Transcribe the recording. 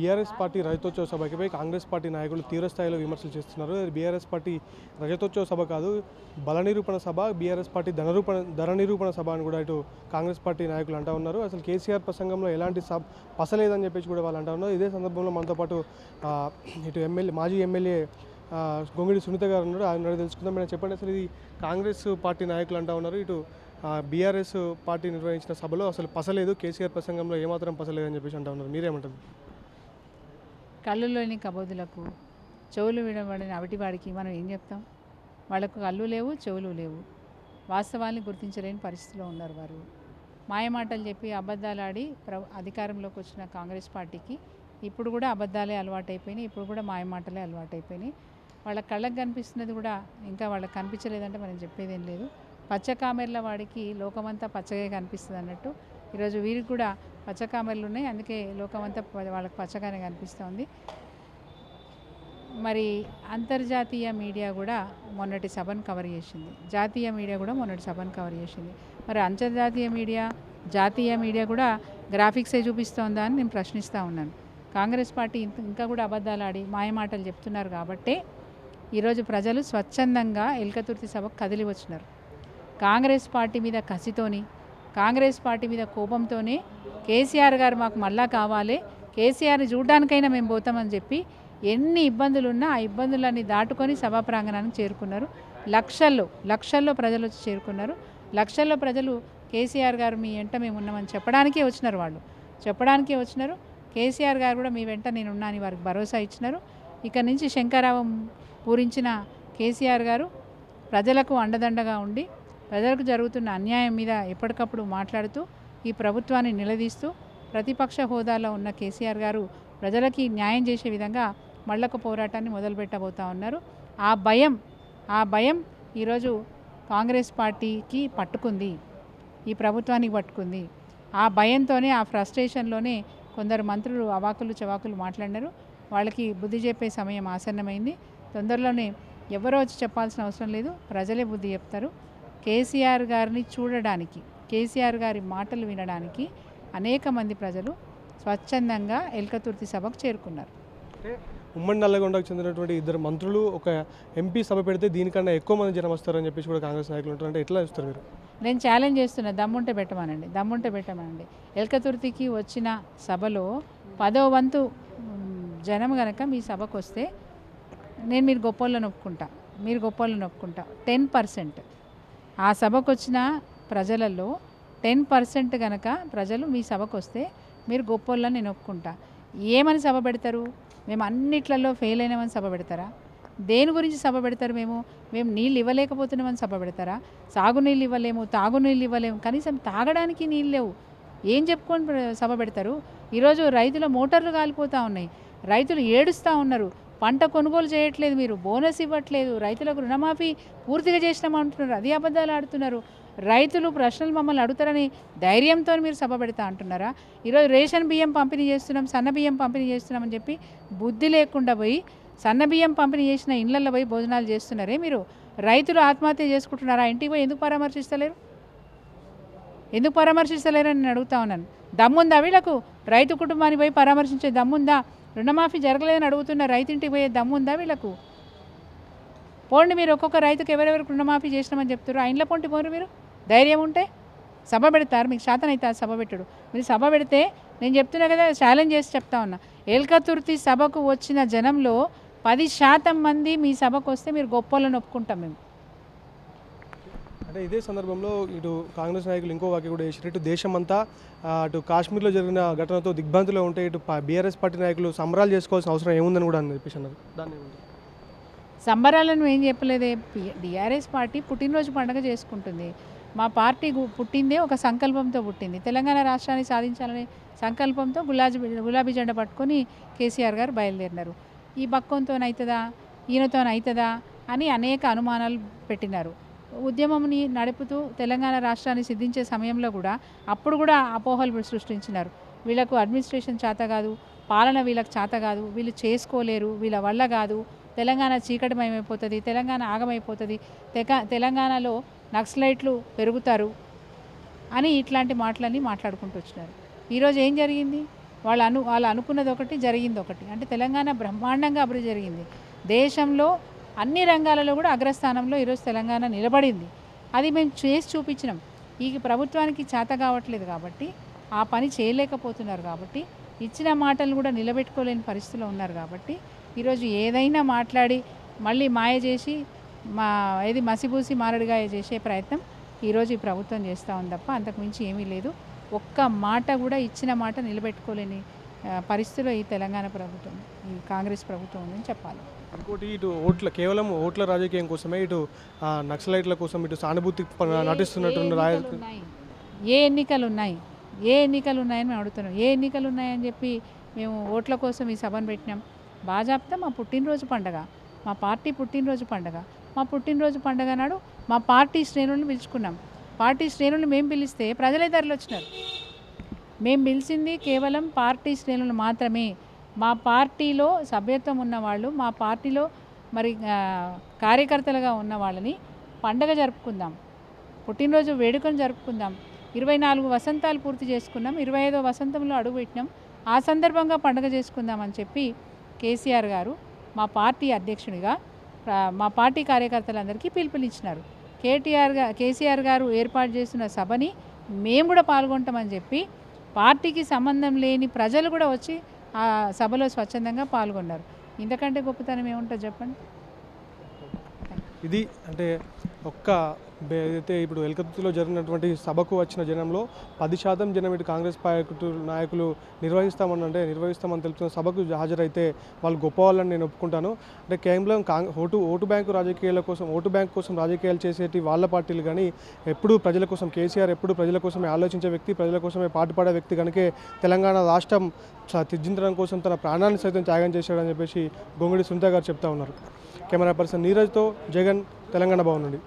BRS party రజతోత్సవ సభకి Congress party నాయకులు తీవ్రస్థాయిలో విమర్శలు చేస్తున్నారు. అది బీఆర్ఎస్ పార్టీ రజతోత్సవ సభ కాదు బల నిరూపణ సభ బీఆర్ఎస్ పార్టీ ధనరూపణ ధర నిరూపణ సభ అని కూడా ఇటు కాంగ్రెస్ పార్టీ నాయకులు అంటా ఉన్నారు. అసలు కేసీఆర్ ప్రసంగంలో ఎలాంటి సభ పసలేదని చెప్పేసి కూడా వాళ్ళు అంటూ ఉన్నారు. ఇదే సందర్భంలో మనతో పాటు ఇటు ఎమ్మెల్యే మాజీ ఎమ్మెల్యే గొంగిడి సునీత గారు ఉన్నారు. ఆయన తెలుసుకుందాం. మేడం చెప్పండి అసలు ఇది కాంగ్రెస్ పార్టీ నాయకులు అంటా ఉన్నారు. ఇటు బీఆర్ఎస్ పార్టీ నిర్వహించిన సభలో అసలు పసలేదు. కేసీఆర్ ప్రసంగంలో ఏమాత్రం పసలేదని చెప్పేసి అంటా ఉన్నారు. మీరేమంటారు? కళ్ళులోని కబోదులకు చెవులు విడబడిన అవిటివాడికి మనం ఏం చెప్తాం? వాళ్ళకు కళ్ళు లేవు చెవులు లేవు. వాస్తవాన్ని గుర్తించలేని పరిస్థితిలో ఉన్నారు వారు. మాయమాటలు చెప్పి అబద్ధాలు ఆడి ప్ర అధికారంలోకి వచ్చిన కాంగ్రెస్ పార్టీకి ఇప్పుడు కూడా అబద్ధాలే అలవాటైపోయినాయి ఇప్పుడు కూడా మాయమాటలే అలవాటైపోయినాయి. వాళ్ళ కళ్ళకు కనిపిస్తున్నది కూడా ఇంకా వాళ్ళకి కనిపించలేదంటే మనం చెప్పేది ఏం లేదు. పచ్చ కామెర్ల వాడికి లోకమంతా పచ్చగా కనిపిస్తుంది అన్నట్టు ఈరోజు వీరికి కూడా పచ్చకామెర్లు ఉన్నాయి అందుకే లోకమంతా వాళ్ళకి పచ్చగానే కనిపిస్తుంది. మరి అంతర్జాతీయ మీడియా కూడా మొన్నటి సభను కవర్ చేసింది. జాతీయ మీడియా కూడా మొన్నటి సభను కవర్ చేసింది. మరి అంతర్జాతీయ మీడియా జాతీయ మీడియా కూడా గ్రాఫిక్సే చూపిస్తోందా అని నేను ప్రశ్నిస్తూ ఉన్నాను. కాంగ్రెస్ పార్టీ ఇంకా కూడా అబద్ధాలు ఆడి మాయమాటలు చెప్తున్నారు కాబట్టే ఈరోజు ప్రజలు స్వచ్ఛందంగా ఎల్కతుర్తి సభకు కదిలి వచ్చినారు. కాంగ్రెస్ పార్టీ మీద కసితోని కాంగ్రెస్ పార్టీ మీద కోపంతోనే కేసీఆర్ గారు మాకు మళ్ళా కావాలి. కేసీఆర్ని చూడడానికైనా మేము పోతామని చెప్పి ఎన్ని ఇబ్బందులు ఉన్నా ఆ ఇబ్బందులన్నీ దాటుకొని సభా ప్రాంగణానికి చేరుకున్నారు. లక్షల్లో లక్షల్లో ప్రజలు వచ్చి చేరుకున్నారు. లక్షల్లో ప్రజలు కేసీఆర్ గారు మీ వెంట మేము ఉన్నామని చెప్పడానికే వచ్చినారు వాళ్ళు. చెప్పడానికే వచ్చినారు. కేసీఆర్ గారు కూడా మీ వెంట నేను ఉన్నా అని వారికి భరోసా ఇచ్చినారు. ఇక నుంచి శంకరావం పూరించిన కేసీఆర్ గారు ప్రజలకు అండదండగా ఉండి ప్రజలకు జరుగుతున్న అన్యాయం మీద ఎప్పటికప్పుడు మాట్లాడుతూ ఈ ప్రభుత్వాన్ని నిలదీస్తూ ప్రతిపక్ష హోదాలో ఉన్న కేసీఆర్ గారు ప్రజలకి న్యాయం చేసే విధంగా మళ్ళొక పోరాటాన్ని మొదలుపెట్టబోతా ఉన్నారు. ఆ భయం ఆ భయం ఈరోజు కాంగ్రెస్ పార్టీకి పట్టుకుంది. ఈ ప్రభుత్వానికి పట్టుకుంది. ఆ భయంతోనే ఆ ఫ్రస్ట్రేషన్లోనే కొందరు మంత్రులు అవాకులు చవాకులు మాట్లాడినారు. వాళ్ళకి బుద్ధి చెప్పే సమయం ఆసన్నమైంది. తొందరలోనే ఎవరో వచ్చి చెప్పాల్సిన అవసరం లేదు. ప్రజలే బుద్ధి చెప్తారు. కేసీఆర్ గారిని చూడడానికి కేసీఆర్ గారి మాటలు వినడానికి అనేక మంది ప్రజలు స్వచ్ఛందంగా ఎల్కతుర్తి సభకు చేరుకున్నారు. ఉమ్మడి నల్లగొండకు చెందినటువంటి ఇద్దరు మంత్రులు ఒక ఎంపీ సభ పెడితే దీనికన్నా ఎక్కువ మంది జనం వస్తారని చెప్పేసి కూడా కాంగ్రెస్ నాయకులు ఉంటారు అంటే ఎట్లా చూస్తారు మీరు? నేను ఛాలెంజ్ చేస్తున్నా దమ్ముంటే పెట్టమనండి దమ్ముంటే పెట్టమనండి. ఎల్కతుర్తికి వచ్చిన సభలో పదో వంతు జనం గనక మీ సభకు వస్తే నేను మీరు గొప్పోళ్ళని ఒప్పుకుంటా మీరు గొప్పోళ్ళని ఒప్పుకుంటా టెన్ పర్సెంట్ ఆ సభకు వచ్చిన ప్రజలలో టెన్ పర్సెంట్ కనుక ప్రజలు మీ సభకు వస్తే మీరు గొప్పోళ్ళని నేను ఒప్పుకుంటా. ఏమని సభ పెడతారు? మేము అన్నిట్లలో ఫెయిల్ అయినామని సభ పెడతారా? దేని గురించి సభ పెడతారు మేము? మేము నీళ్ళు ఇవ్వలేకపోతున్నామని సభ పెడతారా? సాగునీళ్ళు ఇవ్వలేము తాగునీళ్ళు ఇవ్వలేము కనీసం తాగడానికి నీళ్ళు లేవు. ఏం చెప్పుకొని ప్ర- సభ పెడతారు? ఈరోజు రైతుల మోటార్లు కాలిపోతూ ఉన్నాయి. రైతులు ఏడుస్తూ ఉన్నారు. పంట కొనుగోలు చేయట్లేదు మీరు బోనస్ ఇవ్వట్లేదు రైతులకు రుణమాఫీ పూర్తిగా చేసినామంటున్నారు అది అబద్ధాలు ఆడుతున్నారు. రైతులు ప్రశ్నలు మమ్మల్ని అడుగుతారని ధైర్యంతో మీరు సభ పెడతా అంటున్నారా? ఈరోజు రేషన్ బియ్యం పంపిణీ చేస్తున్నాం సన్న బియ్యం పంపిణీ చేస్తున్నామని చెప్పి బుద్ధి లేకుండా పోయి సన్న బియ్యం పంపిణీ చేసిన ఇళ్ళలో పోయి భోజనాలు చేస్తున్నారే మీరు? రైతులు ఆత్మహత్య చేసుకుంటున్నారా? ఇంటికి పోయి ఎందుకు పరామర్శిస్తలేరు? ఎందుకు పరామర్శిస్తలేరని నేను అడుగుతా ఉన్నాను. దమ్ముందా వీళ్ళకు? రైతు కుటుంబాన్ని పోయి పరామర్శించే దమ్ముందా? రుణమాఫీ జరగలేదని అడుగుతున్న రైతింటికి పోయే దమ్ముందా వీళ్ళకు? పోండి మీరు ఒక్కొక్క రైతుకు ఎవరెవరికి రుణమాఫీ చేసినామని చెప్తారు ఆ ఇంట్లో పొంటి పోరు మీరు? ధైర్యం ఉంటే సభ పెడతారు మీకు శాతం ఆ సభ పెట్టుడు. మీరు సభ పెడితే నేను చెప్తున్నా కదా ఛాలెంజ్ చేసి చెప్తా ఉన్నా. ఏల్కతుర్తి సభకు వచ్చిన జనంలో పది శాతం మంది మీ సభకు వస్తే మీరు గొప్పలను ఒప్పుకుంటాం మేము. అంటే ఇదే సందర్భంలో ఇటు కాంగ్రెస్ నాయకులు ఇంకో వాక్య కూడా చేశారు ఇటు దేశమంతా అటు కాశ్మీర్లో జరిగిన ఘటనతో దిగ్భ్రాంతిలో ఉంటే ఇటు బీఆర్ఎస్ పార్టీ నాయకులు సంబరాలు చేసుకోవాల్సిన అవసరం ఏముందని కూడా అని చెప్పేసి అన్నారు. దాన్ని సంబరాలను ఏం చెప్పలేదే? డిఆర్ఎస్ పార్టీ పుట్టినరోజు పండుగ చేసుకుంటుంది. మా పార్టీ పుట్టిందే ఒక సంకల్పంతో పుట్టింది. తెలంగాణ రాష్ట్రాన్ని సాధించాలనే సంకల్పంతో గులాబీ గులాబీ జెండా పట్టుకొని కేసీఆర్ గారు బయలుదేరినారు. ఈ బక్కంతో అవుతుందా అవుతుందా అని అనేక అనుమానాలు పెట్టినారు. ఉద్యమంని నడుపుతూ తెలంగాణ రాష్ట్రాన్ని సిద్ధించే సమయంలో కూడా అప్పుడు కూడా అపోహలు సృష్టించినారు. వీళ్ళకు అడ్మినిస్ట్రేషన్ చేత కాదు పాలన వీళ్ళకి చేత కాదు వీళ్ళు చేసుకోలేరు వీళ్ళ వల్ల కాదు. తెలంగాణ చీకటిమయమైపోతుంది తెలంగాణ ఆగమైపోతుంది తెక తెలంగాణలో నక్సలైట్లు పెరుగుతారు అని ఇట్లాంటి మాటలన్నీ మాట్లాడుకుంటూ వచ్చినారు. ఈరోజు ఏం జరిగింది? వాళ్ళు అను వాళ్ళు అనుకున్నది ఒకటి జరిగింది ఒకటి. అంటే తెలంగాణ బ్రహ్మాండంగా అభివృద్ధి జరిగింది. దేశంలో అన్ని రంగాలలో కూడా అగ్రస్థానంలో ఈరోజు తెలంగాణ నిలబడింది. అది మేము చేసి చూపించినాం. ఈ ప్రభుత్వానికి చేత కావట్లేదు కాబట్టి ఆ పని చేయలేకపోతున్నారు కాబట్టి ఇచ్చిన మాటలు కూడా నిలబెట్టుకోలేని పరిస్థితిలో ఉన్నారు కాబట్టి ఈరోజు ఏదైనా మాట్లాడి మళ్ళీ మాయ చేసి మా ఏది మసిబూసి మారడిగాయ చేసే ప్రయత్నం ఈరోజు ఈ ప్రభుత్వం చేస్తూ ఉంది తప్ప అంతకుమించి ఏమీ లేదు. ఒక్క మాట కూడా ఇచ్చిన మాట నిలబెట్టుకోలేని పరిస్థితిలో ఈ తెలంగాణ ప్రభుత్వం ఈ కాంగ్రెస్ ప్రభుత్వం ఉందని చెప్పాలి. ఇంకోటి ఇటు ఓట్ల కేవలం ఓట్ల రాజకీయం కోసమే ఇటు ఆ, నక్సలైట్ల కోసం ఇటు సానుభూతి ప- నటిస్తున్నట్టు ఏ రాయ ఎన్నికలు ఉన్నాయి? ఏ ఎన్నికలు ఉన్నాయి ఏ ఎన్నికలు ఉన్నాయని మేము అడుగుతున్నాం. ఏ ఎన్నికలు ఉన్నాయని చెప్పి మేము ఓట్ల కోసం ఈ సభను పెట్టినాం. బాజాప్తా మా పుట్టినరోజు పండగ. మా పార్టీ పుట్టినరోజు పండగ. మా పుట్టినరోజు పండగ నాడు మా పార్టీ శ్రేణులను పిలుచుకున్నాం. పార్టీ శ్రేణులను మేము పిలిస్తే ప్రజలే తరలి వచ్చినారు. మేము పిలిచింది కేవలం పార్టీ శ్రేణులు మాత్రమే. మా పార్టీలో సభ్యత్వం ఉన్నవాళ్ళు మా పార్టీలో మరి కార్యకర్తలుగా ఉన్న వాళ్ళని పండగ జరుపుకుందాం. పుట్టినరోజు వేడుకను జరుపుకుందాం. ఇరవై నాలుగు వసంతాలు పూర్తి చేసుకున్నాం. ఇరవై ఐదో వసంతంలో అడుగుపెట్టినాం ఆ సందర్భంగా పండగ చేసుకుందాం అని చెప్పి కేసీఆర్ గారు మా పార్టీ అధ్యక్షుడిగా మా పార్టీ కార్యకర్తలందరికీ పిలుపునిచ్చినారు. కేటీఆర్గా కేసీఆర్ గారు ఏర్పాటు చేసిన సభని మేము కూడా పాల్గొంటామని చెప్పి పార్టీకి సంబంధం లేని ప్రజలు కూడా వచ్చి ఆ సభలో స్వచ్ఛందంగా పాల్గొన్నారు. ఇంతకంటే గొప్పతనం ఏముంటుంది చెప్పండి? ఇది అంటే ఒక్క బే- ఏదైతే ఇప్పుడు ఎలకత్తులో జరిగినటువంటి సభకు వచ్చిన జనంలో పది శాతం జనం ఇటు కాంగ్రెస్ పార్టీ నాయకులు నిర్వహిస్తామని అంటే నిర్వహిస్తామని తెలుపుతున్న సభకు హాజరైతే వాళ్ళు గొప్పవాళ్ళని నేను ఒప్పుకుంటాను. అంటే కేవలం కాంగ్ ఓటు ఓటు బ్యాంకు రాజకీయాల కోసం ఓటు బ్యాంకు కోసం రాజకీయాలు చేసేటి వాళ్ళ పార్టీలు కానీ ఎప్పుడు ప్రజల కోసం కేసీఆర్ ఎప్పుడు ప్రజల కోసమే ఆలోచించే వ్యక్తి ప్రజల కోసమే పాటుపడే వ్యక్తి కనుకే తెలంగాణ రాష్ట్రం చ- కోసం తన ప్రాణాన్ని సైతం త్యాగం చేశాడని చెప్పేసి గొంగుడి సునీత గారు చెప్తా ఉన్నారు. కెమెరా పర్సన్ నీరజ్తో జగన్ తెలంగాణ భవన్ నుండి.